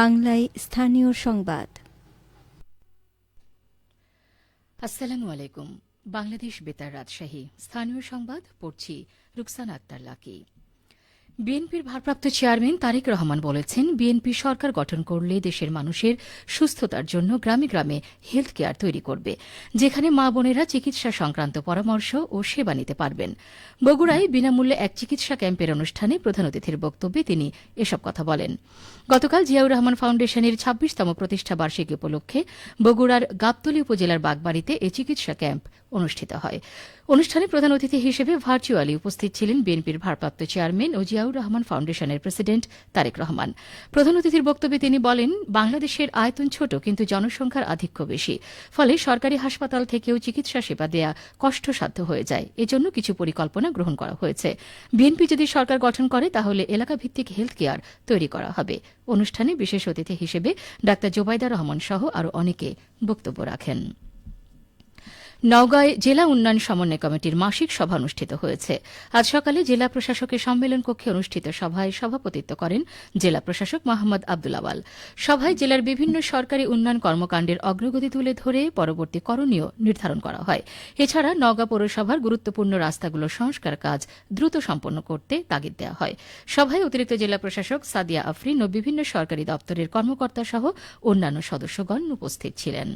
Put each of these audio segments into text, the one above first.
বাংলায় স্থানীয় সংবাদ। আসসালামু আলাইকুম। বাংলাদেশ বেতার রাজশাহী। স্থানীয় সংবাদ পড়ছি রুকসানা আক্তার লাকি। বিএনপির ভারপ্রাপ্ত চেয়ারম্যান তারেক রহমান বলেছেন, বিএনপি সরকার গঠন করলে দেশের মানুষের সুস্থতার জন্য গ্রামে গ্রামে হেলথ কেয়ার তৈরি করবে, যেখানে মা বোনেরা চিকিৎসা সংক্রান্ত পরামর্শ ও সেবা নিতে পারবেন। বগুড়ায় বিনামূল্যে এক চিকিৎসা ক্যাম্পের অনুষ্ঠানে প্রধান অতিথির বক্তব্যে তিনি এসব কথা বলেন। গতকাল জিয়াউর রহমান ফাউন্ডেশনের ছাব্বিশতম প্রতিষ্ঠা বার্ষিকী উপলক্ষে বগুড়ার গাবতলী উপজেলার বাগবাড়িতে এই চিকিৎসা ক্যাম্প অনুষ্ঠিত হয়। অনুষ্ঠানে প্রধান অতিথি হিসেবে ভার্চুয়ালি উপস্থিত ছিলেন বিএনপির ভারপ্রাপ্ত চেয়ারম্যান ও জিয়াউর রহমান ফাউন্ডেশনের প্রেসিডেন্ট তারেক রহমান। প্রধান অতিথির বক্তব্যে তিনি বলেন, বাংলাদেশের আয়তন ছোট, কিন্তু জনসংখ্যার আধিক্য বেশি। ফলে সরকারি হাসপাতাল থেকেও চিকিৎসা সেবা দেয়া কষ্টসাধ্য হয়ে যায়। এজন্য কিছু পরিকল্পনা গ্রহণ করা হয়েছে। বিএনপি যদি সরকার গঠন করে, তাহলে এলাকা ভিত্তিক হেলথ কেয়ার তৈরি করা হবে। অনুষ্ঠানে বিশেষ অতিথি হিসেবে ডাক্তার জোবাইদা রহমান সহ আরও অনেকে বক্তব্য রাখেন। নওগাঁয় জেলা উন্নয়ন সমন্বয় কমিটির মাসিক সভা অনুষ্ঠিত হয়েছে। আজ সকালে জেলা প্রশাসকের সম্মেলন কক্ষে অনুষ্ঠিত সভায় সভাপতিত্ব করেন জেলা প্রশাসক মোহাম্মদ আব্দুল আওয়াল। সভায় জেলার বিভিন্ন সরকারি উন্নয়ন কর্মকাণ্ডের অগ্রগতি তুলে ধরে পরবর্তী করণীয় নির্ধারণ করা হয়। এছাড়া নওগাঁ পৌরসভার গুরুত্বপূর্ণ রাস্তাগুলো সংস্কার কাজ দ্রুত সম্পন্ন করতে তাগিদ দেওয়া হয়। সভায় অতিরিক্ত জেলা প্রশাসক সাদিয়া আফরিন ও বিভিন্ন সরকারি দপ্তরের কর্মকর্তা সহ অন্যান্য সদস্যগণ উপস্থিত ছিলেন।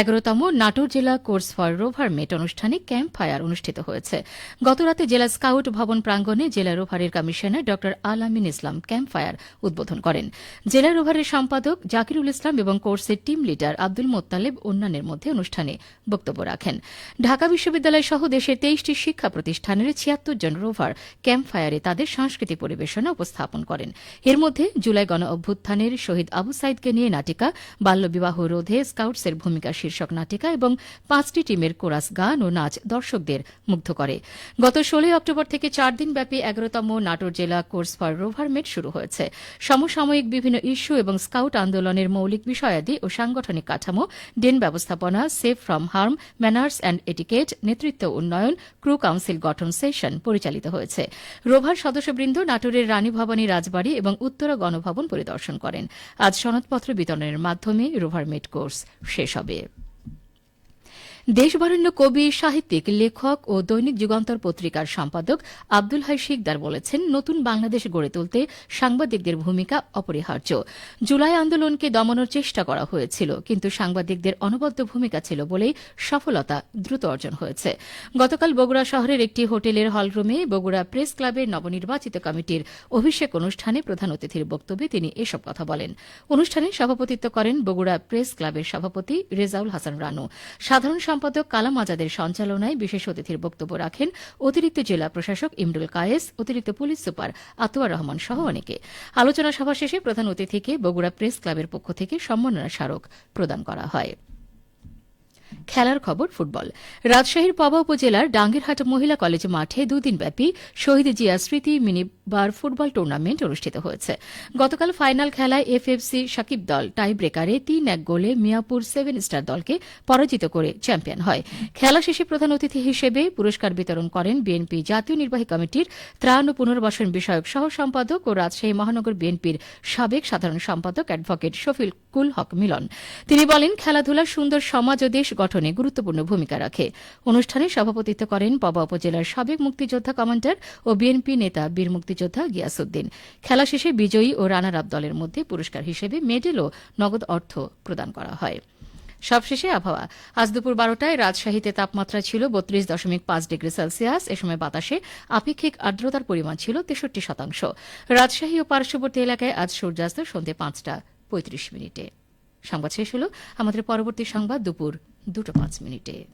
এগারোতম নাটোর জেলা কোর্স ফর রোভার মেট অনুষ্ঠানে ক্যাম্প ফায়ার অনুষ্ঠিত হয়েছে। গতরাতে জেলা স্কাউট ভবন প্রাঙ্গণে জেলা রোভারের কমিশনার ড আলামিন ইসলাম ক্যাম্প ফায়ার উদ্বোধন করেন। জেলা রোভারের সম্পাদক জাকিরুল ইসলাম এবং কোর্সের টিম লিডার আব্দুল মোত্তালেব অন্যান্যের মধ্যে অনুষ্ঠানে বক্তব্য রাখেন। ঢাকা বিশ্ববিদ্যালয় সহ দেশের তেইশটি শিক্ষা প্রতিষ্ঠানের ছিয়াত্তর জন রোভার ক্যাম্প ফায়ারে তাদের সাংস্কৃতিক পরিবেশনা উপস্থাপন করেন। এর মধ্যে জুলাই গণ অভ্যুত্থানের শহীদ আবু সাইদকে নিয়ে নাটিকা, বাল্যবিবাহ রোধে স্কাউটসের ভূমিকা শীর্ষক নাটিকা এবং পাঁচটি টিমের কোরাস গান ও নাচ দর্শকদের মুগ্ধ করে। গত ষোলোই অক্টোবর থেকে চার দিনব্যাপী এগারোতম নাটোর জেলা কোর্স ফর রোভার মেট শুরু হয়েছে। সমসাময়িক বিভিন্ন ইস্যু এবং স্কাউট আন্দোলনের মৌলিক বিষয়াদি ও সাংগঠনিক কাঠামো, ডেন ব্যবস্থাপনা safe from harm, manners and etiquette, নেতৃত্ব উন্নয়ন, ক্রু কাউন্সিল গঠন সেশন পরিচালিত হয়েছে। রোভার সদস্যবৃন্দ নাটোরের রানী ভবানী রাজবাড়ী এবং উত্তরা গণভবন পরিদর্শন করেন। আজ সনদপত্র বিতরণের মাধ্যমে রোভার মেট কোর্স শেষ হবে। দেশবরেণ্য কবি, সাহিত্যিক, লেখক ও দৈনিক যুগান্তর পত্রিকার সম্পাদক আব্দুল হাই শিকদার বলেছেন, নতুন বাংলাদেশ গড়ে তুলতে সাংবাদিকদের ভূমিকা অপরিহার্য। জুলাই আন্দোলনকে দমানোর চেষ্টা করা হয়েছিল, কিন্তু সাংবাদিকদের অনবদ্য ভূমিকা ছিল বলেই সফলতা দ্রুত অর্জন হয়েছে। গতকাল বগুড়া শহরের একটি হোটেলের হলরুমে বগুড়া প্রেস ক্লাবের নবনির্বাচিত কমিটির অভিষেক অনুষ্ঠানে প্রধান অতিথির বক্তব্যে তিনি এসব কথা বলেন। অনুষ্ঠানে সভাপতিত্ব করেন বগুড়া প্রেস ক্লাবের সভাপতি রেজাউল হাসান রানু। সাধারণ সম্পাদক কালাম আজাদের সঞ্চালনায় বিশেষ অতিথির বক্তব্য রাখেন অতিরিক্ত জেলা প্রশাসক ইমরুল কায়েস, অতিরিক্ত পুলিশ সুপার আতোয়ার রহমান সহ অনেকে। আলোচনা সভা শেষে প্রধান অতিথিকে বগুড়া প্রেস ক্লাবের পক্ষ থেকে সম্মাননা স্মারক প্রদান করা হয়। খেলার খবর ফুটবল। রাজশাহীর পবা উপজেলার ডাঙ্গিরহাট মহিলা কলেজ মাঠে দুদিনব্যাপী শহীদ জিয়া স্মৃতি মিনিবার ফুটবল টুর্নামেন্ট অনুষ্ঠিত হয়েছে। গতকাল ফাইনাল খেলায় এফএফসি সাকিব দল টাই ব্রেকারে তিন এক গোলে মিয়াপুর সেভেন স্টার দলকে পরাজিত করে চ্যাম্পিয়ন হয়। খেলা শেষে প্রধান অতিথি হিসেবে পুরস্কার বিতরণ করেন বিএনপি জাতীয় নির্বাহী কমিটির ত্রাণ ও পুনর্বাসন বিষয়ক সহ সম্পাদক ও রাজশাহী মহানগর বিএনপির সাবেক সাধারণ সম্পাদক অ্যাডভোকেট শফিল কুল হক মিলন। তিনি বলেন খেলাধুলা সুন্দর সমাজ ও দেশ গঠনে গুরুত্বপূর্ণ ভূমিকা রাখে। অনুষ্ঠানে সভাপতিত্ব করেন পবা উপজেলার সাবেক মুক্তিযোদ্ধা কমান্ডার ও বিএনপি নেতা বীর মুক্তিযোদ্ধা গিয়াসুদ্দিন খেলা শেষে বিজয়ী ও রানার আপ দলের মধ্যে পুরস্কার হিসেবে মেডেল ও নগদ অর্থ প্রদান করা হয়। সবশেষে আবহাওয়া। আজ দুপুর বারোটায় রাজশাহীতে তাপমাত্রা ছিল বত্রিশ দশমিক পাঁচ ডিগ্রি সেলসিয়াস। এ সময় বাতাসে আপেক্ষিক আর্দ্রতার পরিমাণ ছিল তেষট্টি শতাংশ। রাজশাহী ও পার্শ্ববর্তী এলাকায় আজ সূর্যাস্ত সন্ধ্যে পাঁচটা পঁয়ত্রিশ মিনিটে। সংবাদ শেষ হল। আমাদের পরবর্তী সংবাদ দুপুর দুটো পাঁচ মিনিটে